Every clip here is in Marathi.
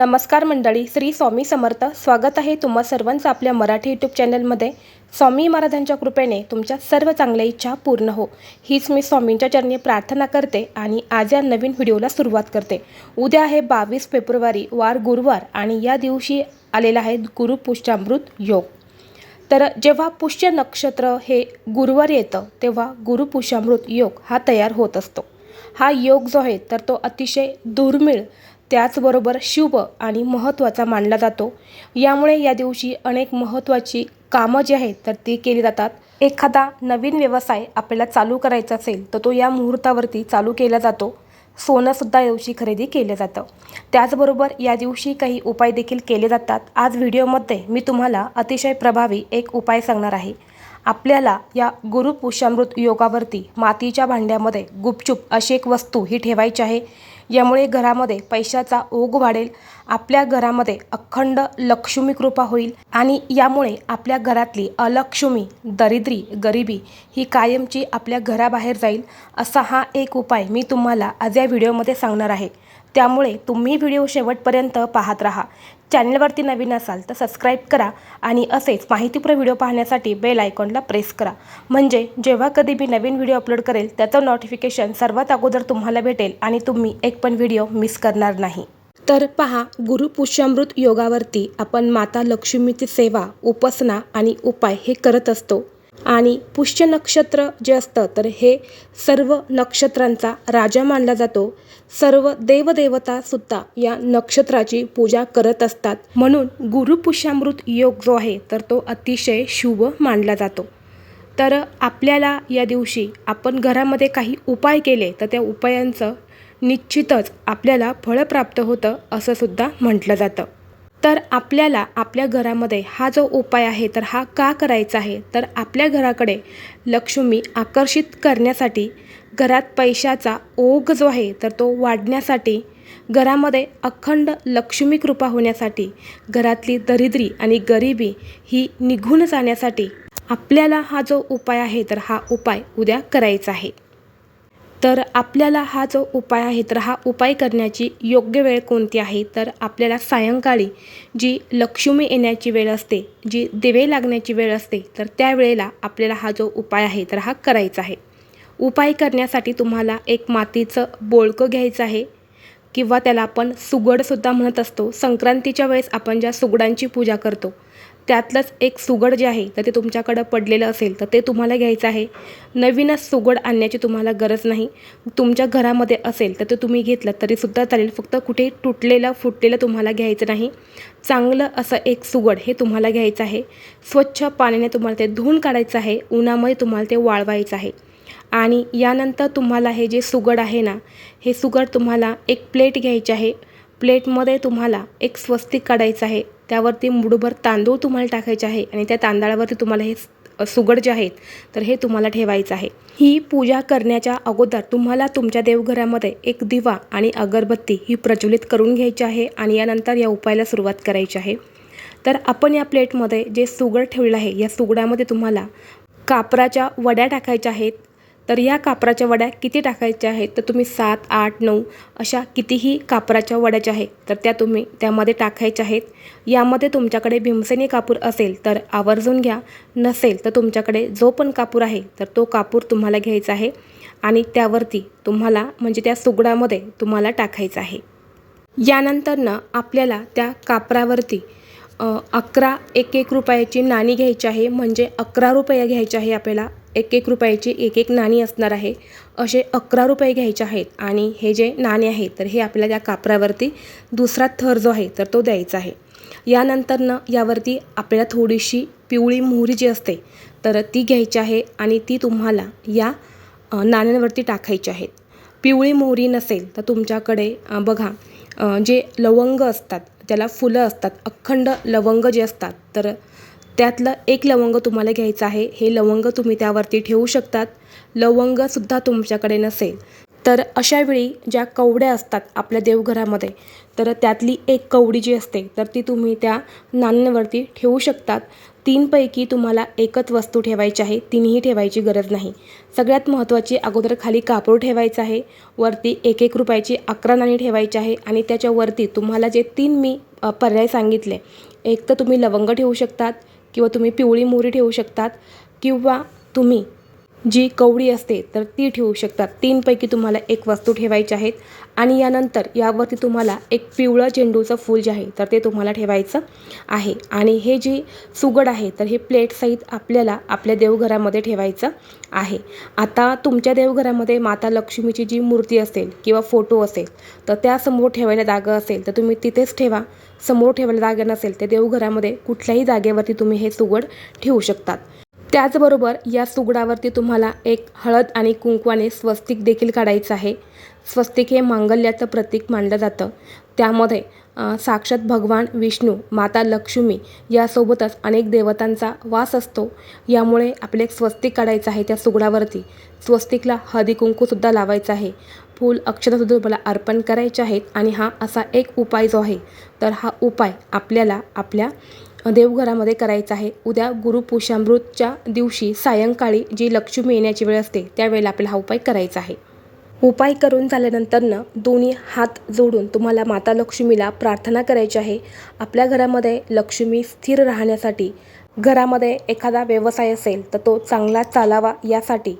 नमस्कार मंडळी श्री स्वामी समर्थ. स्वागत आहे तुम्हा सर्वांचं आपल्या मराठी यूट्यूब चॅनलमध्ये स्वामी महाराजांच्या कृपेने तुमच्या सर्व चांगल्या इच्छा पूर्ण हो. हीच मी स्वामींच्या चरणी प्रार्थना करते आणि आज या नवीन व्हिडिओला सुरुवात करते. उद्या आहे बावीस फेब्रुवारी वार गुरुवार आणि या दिवशी आलेला आहे गुरुपुष्टामृत योग. तर जेव्हा पुष्य नक्षत्र हे गुरुवार येतं तेव्हा गुरुपुष्यामृत योग हा तयार होत असतो. हा योग जो आहे तर तो अतिशय दुर्मिळ त्याचबरोबर शुभ आणि महत्त्वाचा मानला जातो. यामुळे या दिवशी अनेक महत्त्वाची कामं जी आहेत तर ती केली जातात. एखादा नवीन व्यवसाय आपल्याला चालू करायचा असेल तर तो या मुहूर्तावरती चालू केला जातो. सोनंसुद्धा या दिवशी खरेदी केलं जातं. त्याचबरोबर या दिवशी काही उपाय देखील केले जातात. आज व्हिडिओमध्ये मी तुम्हाला अतिशय प्रभावी एक उपाय सांगणार आहे. आपल्याला या गुरुपुष्यामृत योगावरती मातीच्या भांड्यामध्ये गुपचूप अशी एक वस्तू ही ठेवायची आहे. यामुळे घरामध्ये पैशाचा ओघ वाढेल आपल्या घरामध्ये अखंड लक्ष्मी कृपा होईल आणि यामुळे आपल्या घरातली अलक्ष्मी दरिद्री गरिबी ही कायमची आपल्या घराबाहेर जाईल असा हा एक उपाय मी तुम्हाला आज या व्हिडिओमध्ये सांगणार आहे. त्यामुळे तुम्ही व्हिडिओ शेवटपर्यंत पाहत राहा. चॅनलवरती नवीन असाल तर सबस्क्राईब करा आणि असेच माहितीपूर्ण व्हिडिओ पाहण्यासाठी बेल आयकॉनला प्रेस करा. म्हणजे जेव्हा कधी मी नवीन व्हिडिओ अपलोड करेल त्याचं नोटिफिकेशन सर्वात अगोदर तुम्हाला भेटेल आणि तुम्ही एक पण व्हिडिओ मिस करणार नाही. तर पहा गुरुपुष्यामृत योगावरती आपण माता लक्ष्मीची सेवा उपासना आणि उपाय हे करत असतो. आणि पुष्य नक्षत्र जे असतं तर हे सर्व नक्षत्रांचा राजा मानला जातो. सर्व देवदेवतासुद्धा या नक्षत्राची पूजा करत असतात. म्हणून गुरुपुष्यामृत योग जो आहे तर तो अतिशय शुभ मानला जातो. तर आपल्याला या दिवशी आपण घरामध्ये काही उपाय केले तर त्या उपायांचं निश्चितच आपल्याला फळ प्राप्त होतं असं सुद्धा म्हटलं जातं. तर आपल्याला आपल्या घरामध्ये हा जो उपाय आहे तर हा का करायचा आहे? तर आपल्या घराकडे लक्ष्मी आकर्षित करण्यासाठी घरात पैशाचा ओघ जो आहे तर तो वाढण्यासाठी घरामध्ये अखंड लक्ष्मी कृपा होण्यासाठी घरातली दरिद्री आणि गरिबी ही निघून जाण्यासाठी आपल्याला हा जो उपाय आहे तर हा उपाय उद्या करायचा आहे. तर आपल्याला हा जो उपाय आहे तर हा उपाय करण्याची योग्य वेळ कोणती आहे? तर आपल्याला सायंकाळी जी लक्ष्मी येण्याची वेळ असते जी दिवे लागण्याची वेळ असते तर त्या वेळेला आपल्याला हा जो उपाय आहे तर हा करायचा आहे. उपाय करण्यासाठी तुम्हाला एक मातीचं बोळकं घ्यायचं आहे किंवा त्याला आपण सुगडसुद्धा म्हणत असतो. संक्रांतीच्या वेळेस आपण ज्या सुगडांची पूजा करतो त्यातलंच एक सुगड जे आहे तर ते तुमच्याकडं पडलेलं असेल तर ते तुम्हाला घ्यायचं आहे. नवीनच सुगड आणण्याची तुम्हाला गरज नाही. तुमच्या घरामध्ये असेल तर ते तुम्ही घेतलं तरीसुद्धा चालेल. फक्त कुठे तुटलेलं फुटलेलं तुम्हाला घ्यायचं नाही. चांगलं असं एक सुगड हे तुम्हाला घ्यायचं आहे. स्वच्छ पाण्याने तुम्हाला ते धुवून काढायचं आहे. उन्हामध्ये तुम्हाला ते वाळवायचं आहे. आणि यानंतर तुम्हाला हे जे सुगड आहे ना हे सुगड तुम्हाला एक प्लेट घ्यायची आहे. प्लेटमध्ये तुम्हाला एक स्वस्तिक काढायचं आहे. त्यावरती मुठभर तांदूळ तुम्हाला टाकायचे आहे आणि त्या तांदळावरती तुम्हाला हे सुगड जे आहेत तर हे तुम्हाला ठेवायचं आहे. ही पूजा करण्याच्या अगोदर तुम्हाला तुमच्या देवघरामध्ये एक दिवा आणि अगरबत्ती ही प्रज्वलित करून घ्यायची आहे आणि यानंतर या उपायाला सुरुवात करायची आहे. तर आपण या प्लेटमध्ये जे सुगड ठेवलं आहे या सुगडामध्ये तुम्हाला कापराच्या वड्या टाकायच्या आहेत तर या कापराच्या वड्या किती टाकायच्या आहेत? तर तुम्ही सात आठ नऊ अशा कितीही कापराच्या वड्याच्या आहेत तर त्या तुम्ही त्यामध्ये टाकायच्या आहेत. यामध्ये तुमच्याकडे भीमसेनी कापूर असेल तर आवर्जून घ्या. नसेल तर तुमच्याकडे जो पण कापूर आहे तर तो कापूर तुम्हाला घ्यायचा आहे आणि त्यावरती तुम्हाला म्हणजे त्या सुगडामध्ये तुम्हाला टाकायचं आहे. यानंतरनं आपल्याला त्या कापरावरती अकरा एक एक रुपयाची नाणी घ्यायची आहे. म्हणजे अकरा रुपये घ्यायचे आहे आपल्याला. एक एक रुपयाची एक एक नाणी असणार आहे. असे अकरा रुपये घ्यायचे आहेत. आणि हे जे नाणे आहे तर हे आपल्याला त्या कापरावरती दुसरा थर जो आहे तर तो द्यायचा आहे. यानंतरनं यावरती आपल्याला थोडीशी पिवळी मोहरी जी असते तर ती घ्यायची आहे आणि ती तुम्हाला या नाण्यांवरती टाकायची आहेत पिवळी मोहरी नसेल तर तुमच्याकडे बघा जे लवंग असतात त्याला फुलं असतात अखंड लवंग जे असतात तर त्यातलं एक लवंग तुम्हाला घ्यायचं आहे. हे लवंग तुम्ही त्यावरती ठेवू शकतात. लवंगसुद्धा तुमच्याकडे नसेल. तर अशावेळी ज्या कवड्या असतात आपल्या देवघरामध्ये तर त्यातली एक कवडी जी असते तर ती तुम्ही त्या नाण्यांवरती ठेवू शकतात. तीनपैकी तुम्हाला एकच वस्तू ठेवायची आहे तिन्ही ठेवायची गरज नाही. सगळ्यात महत्त्वाची अगोदर खाली कापड ठेवायचं आहे वरती एक एक रुपयाची अकरा नाणी ठेवायची आहे आणि त्याच्यावरती तुम्हाला जे तीन मी पर्याय सांगितले एक तर तुम्ही लवंग ठेवू शकतात किंवा तुम्ही पिवळी मोहरी ठेवू शकतात किंवा तुम्ही जी कवडी असते तर ती ठेवू शकतात. तीनपैकी तुम्हाला एक वस्तू ठेवायची आहेत आणि यानंतर यावरती तुम्हाला एक पिवळं झेंडूचं फूल जे आहे तर ते तुम्हाला ठेवायचं आहे. आणि हे जी सुगड आहे तर हे प्लेटसहित आपल्याला आपल्या देवघरामध्ये ठेवायचं आहे. आता तुमच्या देवघरामध्ये माता लक्ष्मीची जी मूर्ती असेल किंवा फोटो असेल तर त्यासमोर ठेवायला जागा असेल तर तुम्ही तिथेच ठेवा. समोर ठेवायला जागा नसेल तर देवघरामध्ये कुठल्याही जागेवरती तुम्ही हे सुगड ठेवू शकतात. त्याचबरोबर या सुगडावरती तुम्हाला एक हळद आणि कुंकवाने स्वस्तिक देखील काढायचं आहे. स्वस्तिक हे मांगल्याचं प्रतीक मानलं जातं. त्यामध्ये साक्षात भगवान विष्णू माता लक्ष्मी यासोबतच अनेक देवतांचा वास असतो. यामुळे आपले एक स्वस्तिक काढायचं आहे त्या सुगडावरती. स्वस्तिकला हळदी कुंकूसुद्धा लावायचं आहे. फूल अक्षतासुद्धा तुम्हाला अर्पण करायचे आहेत आणि हा असा एक उपाय जो आहे तर हा उपाय आपल्याला आपल्या देवघरामध्ये करायचं आहे. उद्या गुरुपुषामृतच्या दिवशी सायंकाळी जी लक्ष्मी येण्याची वेळ असते त्यावेळेला आपल्याला हा उपाय करायचा आहे. उपाय करून झाल्यानंतरनं दोन्ही हात जोडून तुम्हाला माता लक्ष्मीला प्रार्थना करायची आहे. आपल्या घरामध्ये लक्ष्मी स्थिर राहण्यासाठी घरामध्ये एखादा व्यवसाय असेल तर तो चांगला चालावा यासाठी.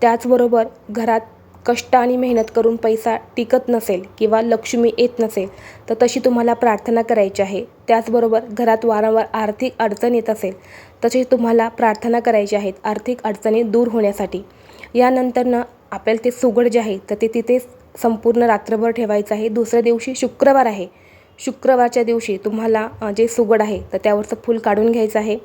त्याचबरोबर घरात कष्ट आणि मेहनत करून पैसा टिकत नसेल किंवा लक्ष्मी येत नसेल तर तशी तुम्हाला प्रार्थना करायची आहे. त्याचबरोबर घरात वारंवार आर्थिक अडचण येत असेल तशी तुम्हाला प्रार्थना करायची आहेत आर्थिक अडचणी दूर होण्यासाठी. यानंतरनं आपल्याला ते सुगड जे आहे तर ते तिथे संपूर्ण रात्रभर ठेवायचं आहे. दुसऱ्या दिवशी शुक्रवार आहे. शुक्रवारच्या दिवशी तुम्हाला जे सुगड आहे तर त्यावरचं फूल काढून घ्यायचं आहे.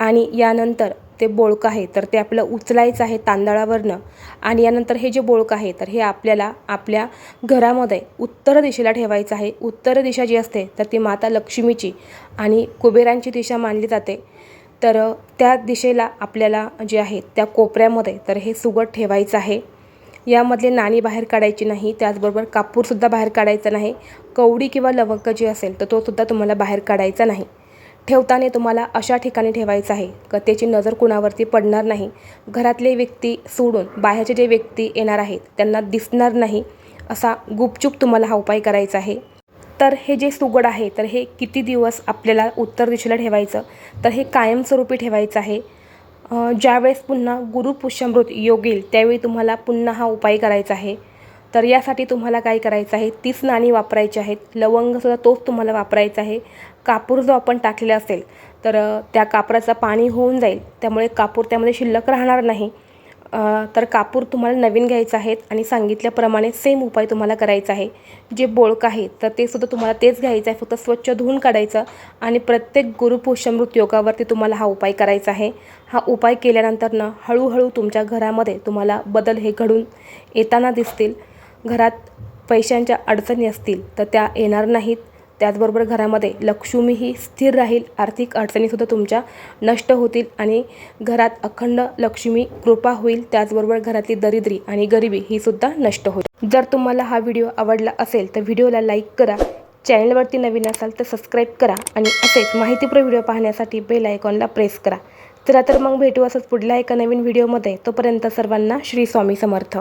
आणि यानंतर ते बोळकं आहे तर ते आपलं उचलायचं आहे तांदळावरनं. आणि यानंतर हे जे बोळकं आहे तर हे आपल्याला आपल्या घरामध्ये उत्तर दिशेला ठेवायचं आहे. उत्तर दिशा जी असते तर ती माता लक्ष्मीची आणि कुबेरांची दिशा मानली जाते. तर त्या दिशेला आपल्याला जे आहे त्या कोपऱ्यामध्ये तर हे सुगट ठेवायचं आहे. यामधले नाणी बाहेर काढायची नाही त्याचबरोबर कापूरसुद्धा बाहेर काढायचा नाही. कवडी किंवा लवंग जी असेल तर तोसुद्धा तुम्हाला बाहेर काढायचा नाही. ठेवताना तुम्हाला अशा ठिकाणी ठेवायचं आहे. कथेची नजर कुणावरती पडणार नाही. घरातले व्यक्ती सोडून बाहेरचे जे व्यक्ती येणार आहेत त्यांना दिसणार नाही असा गुपचूप तुम्हाला हा उपाय करायचा आहे. तर हे जे सुगड आहे तर हे किती दिवस आपल्याला उत्तर दिशेला ठेवायचं? तर हे कायमस्वरूपी ठेवायचं आहे. ज्यावेळेस पुन्हा गुरुपुष्यमृत योग येईल त्यावेळी तुम्हाला पुन्हा हा उपाय करायचा आहे. तर यासाठी तुम्हाला काय करायचं आहे? तीच नाणी वापरायची आहेत. लवंगसुद्धा तोच तुम्हाला वापरायचा आहे. कापूर जो आपण टाकलेला असेल तर त्या कापराचं पाणी होऊन जाईल. त्यामुळे कापूर त्यामध्ये शिल्लक राहणार नाही. तर कापूर तुम्हाला नवीन घ्यायचं आहेत आणि सांगितल्याप्रमाणे सेम उपाय तुम्हाला करायचा आहे. जे बोळकं आहे तर ते सुद्धा तुम्हाला तेच घ्यायचं आहे. फक्त स्वच्छ धुवून काढायचं आणि प्रत्येक गुरुपुष्यमृत योगावरती तुम्हाला हा उपाय करायचा आहे. हा उपाय केल्यानंतरनं हळूहळू तुमच्या घरामध्ये तुम्हाला बदल हे घडून येताना दिसतील. घरात पैशांच्या अडचणी असतील तर त्या येणार नाहीत. त्याचबरोबर घरामध्ये लक्ष्मी ही स्थिर राहील. आर्थिक अडचणीसुद्धा तुमच्या नष्ट होतील आणि घरात अखंड लक्ष्मी कृपा होईल. त्याचबरोबर घरातली दरिद्री आणि गरिबी ही सुद्धा नष्ट होईल. जर तुम्हाला हा व्हिडिओ आवडला असेल तर व्हिडिओला लाईक करा. चॅनलवरती नवीन असाल तर सबस्क्राईब करा आणि असेच माहितीपूर्ण व्हिडिओ पाहण्यासाठी बेल आयकॉनला प्रेस करा. चला तर मग भेटू असंच पुढल्या एका नवीन व्हिडिओमध्ये. तोपर्यंत सर्वांना श्री स्वामी समर्थ.